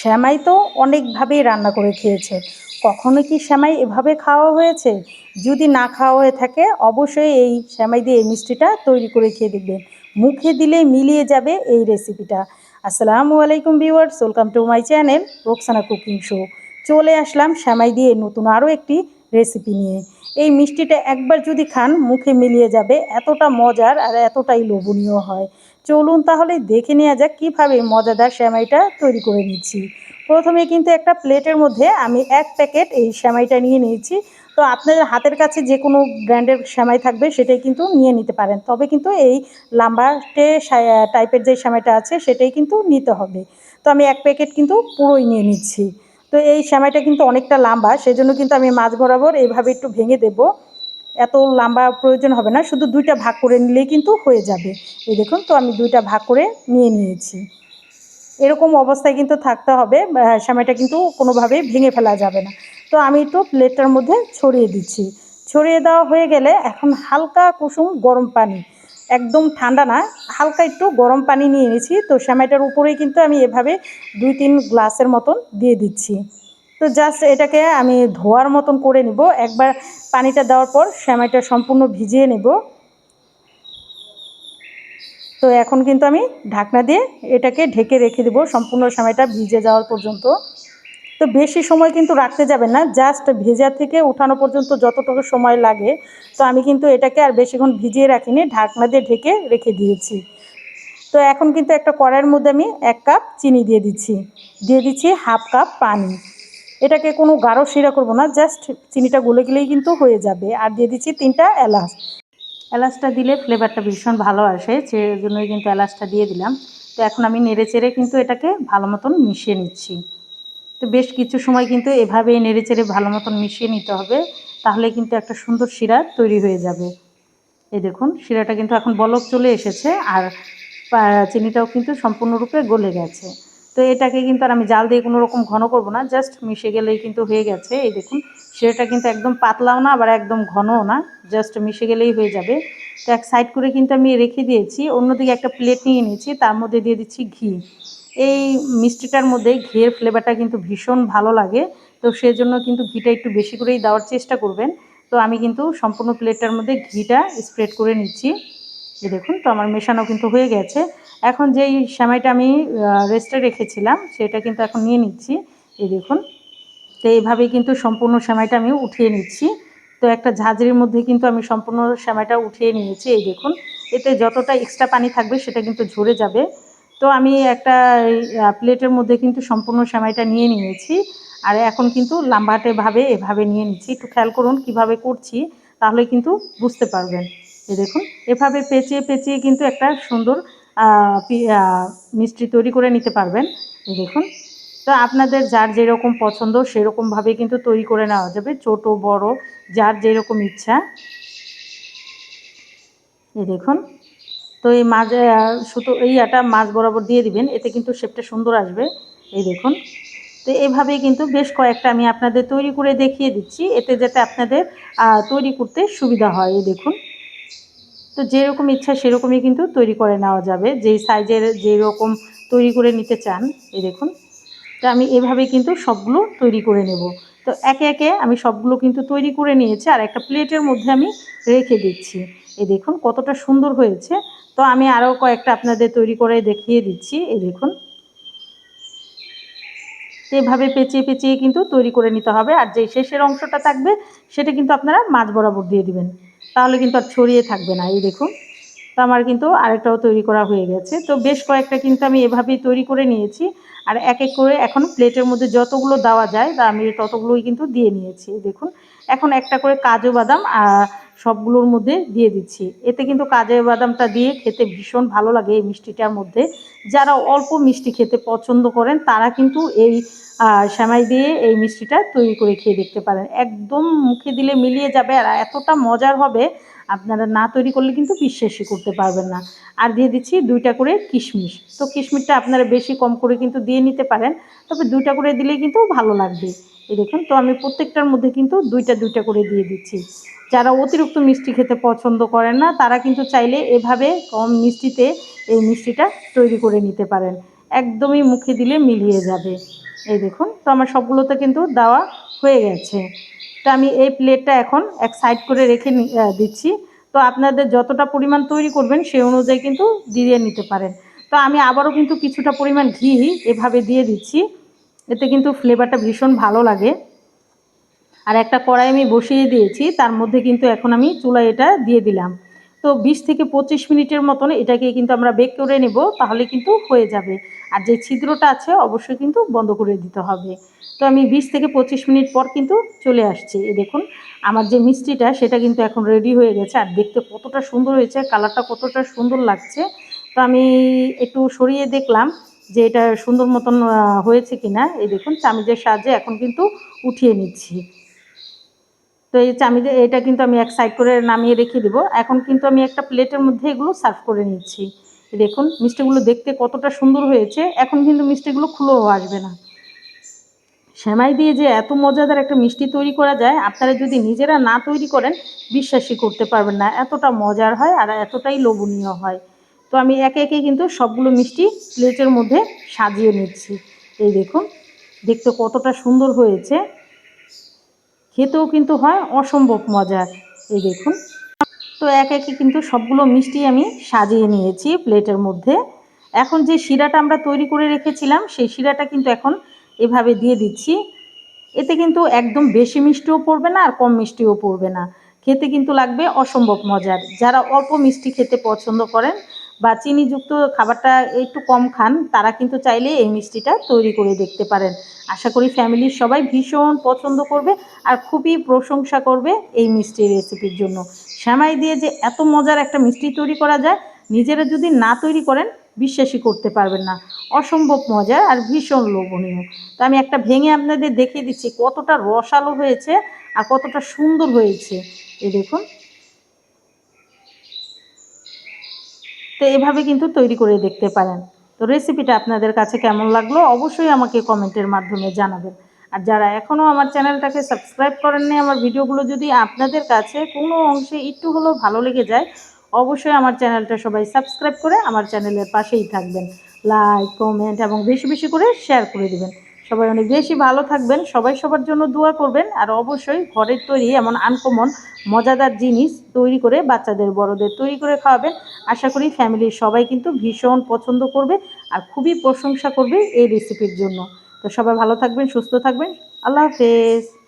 শ্যামাই তো অনেকভাবেই রান্না করে খেয়েছে। কখনো কি শ্যামাই এভাবে খাওয়া হয়েছে? যদি না খাওয়া হয়ে থাকে, অবশ্যই এই শ্যামাই দিয়ে এই মিষ্টিটা তৈরি করে খেয়ে দেখবেন। মুখে দিলে মিলিয়ে যাবে এই রেসিপিটা। আসসালামু আলাইকুম viewers, welcome to my channel Roksana cooking show. চলে আসলাম শ্যামাই দিয়ে নতুন আরও একটি রেসিপি নিয়ে। এই মিষ্টিটা একবার যদি খান, মুখে মিলিয়ে যাবে, এতটা মজার আর এতটাই লোভনীয় হয়। চলুন তাহলে দেখে নেওয়া যাক কীভাবে মজাদার শ্যামাইটা তৈরি করে নিচ্ছি প্রথমে কিন্তু একটা প্লেটের মধ্যে আমি এক প্যাকেট এই শ্যামাইটা নিয়ে নিয়েছি। তো আপনাদের হাতের কাছে যে কোনো ব্র্যান্ডের শ্যামাই থাকবে সেটাই কিন্তু নিয়ে নিতে পারেন। তবে কিন্তু এই লাম্বাটে টাইপের যে শ্যামাইটা আছে সেটাই কিন্তু নিতে হবে। তো আমি এক প্যাকেট কিন্তু পুরোই নিয়ে নিচ্ছি। তো এই শ্যামাইটা কিন্তু অনেকটা লম্বা, সেজন্য কিন্তু আমি মাছ বরাবর এইভাবে একটু ভেঙে দেব। এত লম্বা প্রয়োজন হবে না, শুধু দুইটা ভাগ করে নিলেই কিন্তু হয়ে যাবে। এই দেখুন, তো আমি দুইটা ভাগ করে নিয়ে নিয়েছি। এরকম অবস্থায় কিন্তু থাকতে হবে শ্যামাইটা কিন্তু কোনোভাবেই ভেঙে ফেলা যাবে না। তো আমি একটু প্লেটটার মধ্যে ছড়িয়ে দিচ্ছি। ছড়িয়ে দেওয়া হয়ে গেলে এখন হালকা কুসুম গরম পানি। একদম ঠান্ডা না, হালকা একটু গরম পানি নিয়ে নিয়েছি তো শ্যামাইটার উপরেই কিন্তু আমি এভাবে দুই তিন গ্লাসের মতন দিয়ে দিচ্ছি। তো জাস্ট এটাকে আমি ধোয়ার মতন করে নিব। একবার পানিটা দেওয়ার পর শ্যামাইটা সম্পূর্ণ ভিজিয়ে নেব। তো এখন কিন্তু আমি ঢাকনা দিয়ে এটাকে ঢেকে রেখে দেবো, সম্পূর্ণ সময়টা ভিজে যাওয়ার পর্যন্ত। তো বেশি সময় কিন্তু রাখতে যাবে না, জাস্ট ভেজা থেকে উঠানো পর্যন্ত যতটুকু সময় লাগে। তো আমি কিন্তু এটাকে আর বেশিক্ষণ ভিজিয়ে রাখিনি, ঢাকনা দিয়ে ঢেকে রেখে দিয়েছি। তো এখন কিন্তু একটা কড়াইয়ের মধ্যে আমি এক কাপ চিনি দিয়ে দিচ্ছি দিয়ে দিচ্ছি হাফ কাপ পানি। এটাকে কোনো গাঢ় শিরা করব না জাস্ট চিনিটা গলে গেলেই কিন্তু হয়ে যাবে। আর দিয়ে দিচ্ছি তিনটা এলাচ। এলাচটা দিলে ফ্লেভারটা ভীষণ ভালো আসে সেই জন্যই কিন্তু এলাচটা দিয়ে দিলাম। তো এখন আমি নেড়ে চেড়ে কিন্তু এটাকে ভালো মতন মিশিয়ে নিচ্ছি। তো বেশ কিছু সময় কিন্তু এভাবেই নেড়ে চেড়ে ভালো মতন মিশিয়ে নিতে হবে, তাহলে কিন্তু একটা সুন্দর শিরা তৈরি হয়ে যাবে। এই দেখুন, শিরাটা কিন্তু এখন বলক চলে এসেছে, আর চিনিটাও কিন্তু সম্পূর্ণরূপে গলে গেছে। তো এটাকে কিন্তু আর আমি জাল দিয়ে কোনো রকম ঘন করব না জাস্ট মিশে গেলেই কিন্তু হয়ে গেছে। এই দেখুন, সেটা কিন্তু একদম পাতলাও না, আবার একদম ঘনও না জাস্ট মিশে গেলেই হয়ে যাবে। তো এক সাইড করে কিন্তু আমি রেখে দিয়েছি, অন্যদিকে একটা প্লেট নিয়ে নিয়েছি, তার মধ্যে দিয়ে দিচ্ছি ঘি। এই মিষ্টিটার মধ্যে ঘিয়ের ফ্লেভারটা কিন্তু ভীষণ ভালো লাগে, তো সেজন্য কিন্তু ঘিটা একটু বেশি করেই দেওয়ার চেষ্টা করবেন। তো আমি কিন্তু সম্পূর্ণ প্লেটটার মধ্যে ঘিটা স্প্রেড করে নিচ্ছি। দেখুন, তো আমার মেশানো কিন্তু হয়ে গেছে। এখন যেই সেমাইটা আমি রেস্টে রেখেছিলাম, সেটা কিন্তু এখন নিয়ে নিচ্ছি। এই দেখুন, তো এইভাবেই কিন্তু সম্পূর্ণ সেমাইটা আমি উঠিয়ে নিচ্ছি। তো একটা ঝাঁঝরির মধ্যে কিন্তু আমি সম্পূর্ণ সেমাইটা উঠিয়ে নিয়েছি, এই দেখুন। এতে যতটা এক্সট্রা পানি থাকবে, সেটা কিন্তু ঝরে যাবে। তো আমি একটা প্লেটের মধ্যে কিন্তু সম্পূর্ণ সেমাইটা নিয়ে নিয়েছি। আর এখন কিন্তু লাম্বাটেভাবে এভাবে নিয়ে নিচ্ছি। একটু খেয়াল করুন কীভাবে করছি, তাহলে কিন্তু বুঝতে পারবেন। এই দেখুন, এভাবে পেঁচিয়ে পেঁচিয়ে কিন্তু একটা সুন্দর মিষ্টি তৈরি করে নিতে পারবেন। এই দেখুন। তো আপনাদের যার যেরকম পছন্দ সেরকমভাবে কিন্তু তৈরি করে নেওয়া যাবে। ছোট, বড়, যার যেরকম ইচ্ছা। এই দেখুন। তো এই মাছ সুতো এই আটা মাছ বরাবর দিয়ে দিবেন। এতে কিন্তু শেপটা সুন্দর আসবে। এই দেখুন। তো এভাবেই কিন্তু বেশ কয়েকটা আমি আপনাদের তৈরি করে দেখিয়ে দিচ্ছি। এতে যাতে আপনাদের তৈরি করতে সুবিধা হয়। এই দেখুন। তো যেরকম ইচ্ছা সেরকমই কিন্তু তৈরি করে নেওয়া যাবে। যেই সাইজের যেরকম তৈরি করে নিতে চান, এই দেখুন, তো আমি এভাবে কিন্তু সবগুলো তৈরি করে নেব। তো একে একে আমি সবগুলো কিন্তু তৈরি করে নিয়েছি আর একটা প্লেটের মধ্যে আমি রেখে দিচ্ছি। এই দেখুন, কতটা সুন্দর হয়েছে। তো আমি আরও কয়েকটা আপনাদের তৈরি করে দেখিয়ে দিচ্ছি। এই দেখুন, এভাবে পেঁচিয়ে পেঁচিয়ে কিন্তু তৈরি করে নিতে হবে। আর যে শেষের অংশটা থাকবে, সেটা কিন্তু আপনারা মাছ বরাবর দিয়ে দিবেন। তাহলে কিন্তু আর ছড়িয়ে থাকবে না এই দেখুন। তো আমার কিন্তু আরেকটাও তৈরি করা হয়ে গেছে। তো বেশ কয়েকটা কিন্তু আমি এভাবেই তৈরি করে নিয়েছি। আর এক এক করে এখন প্লেটের মধ্যে যতগুলো দেওয়া যায়, তা আমি ততগুলোই কিন্তু দিয়ে নিয়েছি দেখুন। এখন একটা করে কাজু বাদাম সবগুলোর মধ্যে দিয়ে দিচ্ছি। এতে কিন্তু কাজু বাদামটা দিয়ে খেতে ভীষণ ভালো লাগে এই মিষ্টিটার মধ্যে। যারা অল্প মিষ্টি খেতে পছন্দ করেন, তারা কিন্তু এই শ্যামাই দিয়ে এই মিষ্টিটা তৈরি করে খেয়ে দেখতে পারেন। একদম মুখে দিলে মিলিয়ে যাবে, আর এতটা মজার হবে আপনারা না তৈরি করলে কিন্তু বিশ্বাসই করতে পারবেন না। আর দিয়ে দিচ্ছি দুইটা করে কিশমিশ। তো কিশমিশটা আপনারা বেশি কম করে কিন্তু দিয়ে নিতে পারেন। তবে দুইটা করে দিলে কিন্তু ভালো লাগবে। এই দেখুন, তো আমি প্রত্যেকটার মধ্যে কিন্তু দুইটা দুইটা করে দিয়ে দিচ্ছি। যারা অতিরিক্ত মিষ্টি খেতে পছন্দ করেন না, তারা কিন্তু চাইলে এভাবে কম মিষ্টিতে এই মিষ্টিটা তৈরি করে নিতে পারেন। একদমই মুখে দিলে মিলিয়ে যাবে। এই দেখুন, তো আমার সবগুলোতে কিন্তু দেওয়া হয়ে গেছে। তো আমি এই প্লেটটা এখন এক সাইড করে রেখে দিচ্ছি। তো আপনাদের যতটা পরিমাণ তৈরি করবেন সেই অনুযায়ী কিন্তু দিয়ে নিতে পারেন। তো আমি আবারও কিন্তু কিছুটা পরিমাণ ঘি এভাবে দিয়ে দিচ্ছি। এতে কিন্তু ফ্লেভারটা ভীষণ ভালো লাগে। আর একটা কড়াই আমি বসিয়ে দিয়েছি, তার মধ্যে কিন্তু এখন আমি চুলা এটা দিয়ে দিলাম। তো বিশ থেকে পঁচিশ মিনিটের মতন এটাকে কিন্তু আমরা বেক করে নেব, তাহলে কিন্তু হয়ে যাবে। আর যে ছিদ্রটা আছে, অবশ্যই কিন্তু বন্ধ করে দিতে হবে। তো আমি বিশ থেকে পঁচিশ মিনিট পর কিন্তু চলে আসছি। দেখুন, আমার যে মিষ্টিটা, সেটা কিন্তু এখন রেডি হয়ে গেছে। আর দেখতে কতটা সুন্দর হয়েছে কালারটা কতটা সুন্দর লাগছে। তো আমি একটু সরিয়ে দেখলাম যে এটা সুন্দর মতন হয়েছে কিনা। এই দেখুন চামিজের সাহায্যে এখন কিন্তু উঠিয়ে নিচ্ছি। তো এই চামিজে এটা কিন্তু আমি এক সাইড করে নামিয়ে রেখে দেবো। এখন কিন্তু আমি একটা প্লেটের মধ্যে এগুলো সার্ভ করে নিচ্ছি। দেখুন, মিষ্টিগুলো দেখতে কতটা সুন্দর হয়েছে। এখন কিন্তু মিষ্টিগুলো খুলেও আসবে না। সেমাই দিয়ে যে এত মজাদার একটা মিষ্টি তৈরি করা যায়, আপনারা যদি নিজেরা না তৈরি করেন, বিশ্বাসই করতে পারবেন না। এতটা মজার হয় আর এতটাই লোভনীয় হয়। তো আমি একে একে কিন্তু সবগুলো মিষ্টি প্লেটের মধ্যে সাজিয়ে নিচ্ছি। এই দেখুন, দেখতে কতটা সুন্দর হয়েছে। খেতেও কিন্তু হয়, অসম্ভব মজার। এই দেখুন। তো এক একে কিন্তু সবগুলো মিষ্টি আমি সাজিয়ে নিয়েছি প্লেটের মধ্যে। এখন যে শিরাটা আমরা তৈরি করে রেখেছিলাম, সেই শিরাটা কিন্তু এখন এভাবে দিয়ে দিচ্ছি। এতে কিন্তু একদম বেশি মিষ্টিও পড়বে না আর কম মিষ্টিও পড়বে না। খেতে কিন্তু লাগবে অসম্ভব মজার। যারা অল্প মিষ্টি খেতে পছন্দ করেন বা চিনিযুক্ত খাবারটা একটু কম খান, তারা কিন্তু চাইলে এই মিষ্টিটা তৈরি করে দেখতে পারেন। আশা করি ফ্যামিলির সবাই ভীষণ পছন্দ করবে আর খুবই প্রশংসা করবে এই মিষ্টির রেসিপির জন্য। শ্যামাই দিয়ে যে এত মজার একটা মিষ্টি তৈরি করা যায়, নিজেরা যদি না তৈরি করেন, বিশ্বাসই করতে পারবেন না। অসম্ভব মজা আর ভীষণ লোভনীয়। তো আমি একটা ভেঙে আপনাদের দেখিয়ে দিচ্ছি, কতটা রসালো হয়েছে আর কতটা সুন্দর হয়েছে। এই দেখুন। তো এভাবে কিন্তু তৈরি করে দেখতে পারেন। তো রেসিপিটা আপনাদের কাছে কেমন লাগল অবশ্যই আমাকে কমেন্টের মাধ্যমে জানাবেন। আর যারা এখনও আমার চ্যানেলটাকে সাবস্ক্রাইব করেননি, আমার ভিডিওগুলো যদি আপনাদের কাছে কোনো অংশে একটু হলেও ভালো লেগে যায়, অবশ্যই আমার চ্যানেলটা সবাই সাবস্ক্রাইব করে আমার চ্যানেলের পাশেই থাকবেন। লাইক কমেন্ট এবং বেশি বেশি করে শেয়ার করে দেবেন। সবাই অনেক বেশি ভালো থাকবেন, সবাই সবার জন্য দোয়া করবেন, আর অবশ্যই ঘরের তৈরি এমন আনকমন মজাদার জিনিস তৈরি করে বাচ্চাদের, বড়দের তৈরি করে খাওয়াবেন। আশা করি ফ্যামিলির সবাই কিন্তু ভীষণ পছন্দ করবে আর খুবই প্রশংসা করবে এই রেসিপির জন্য। তো সবাই ভালো থাকবেন, সুস্থ থাকবেন। আল্লাহ হাফেজ।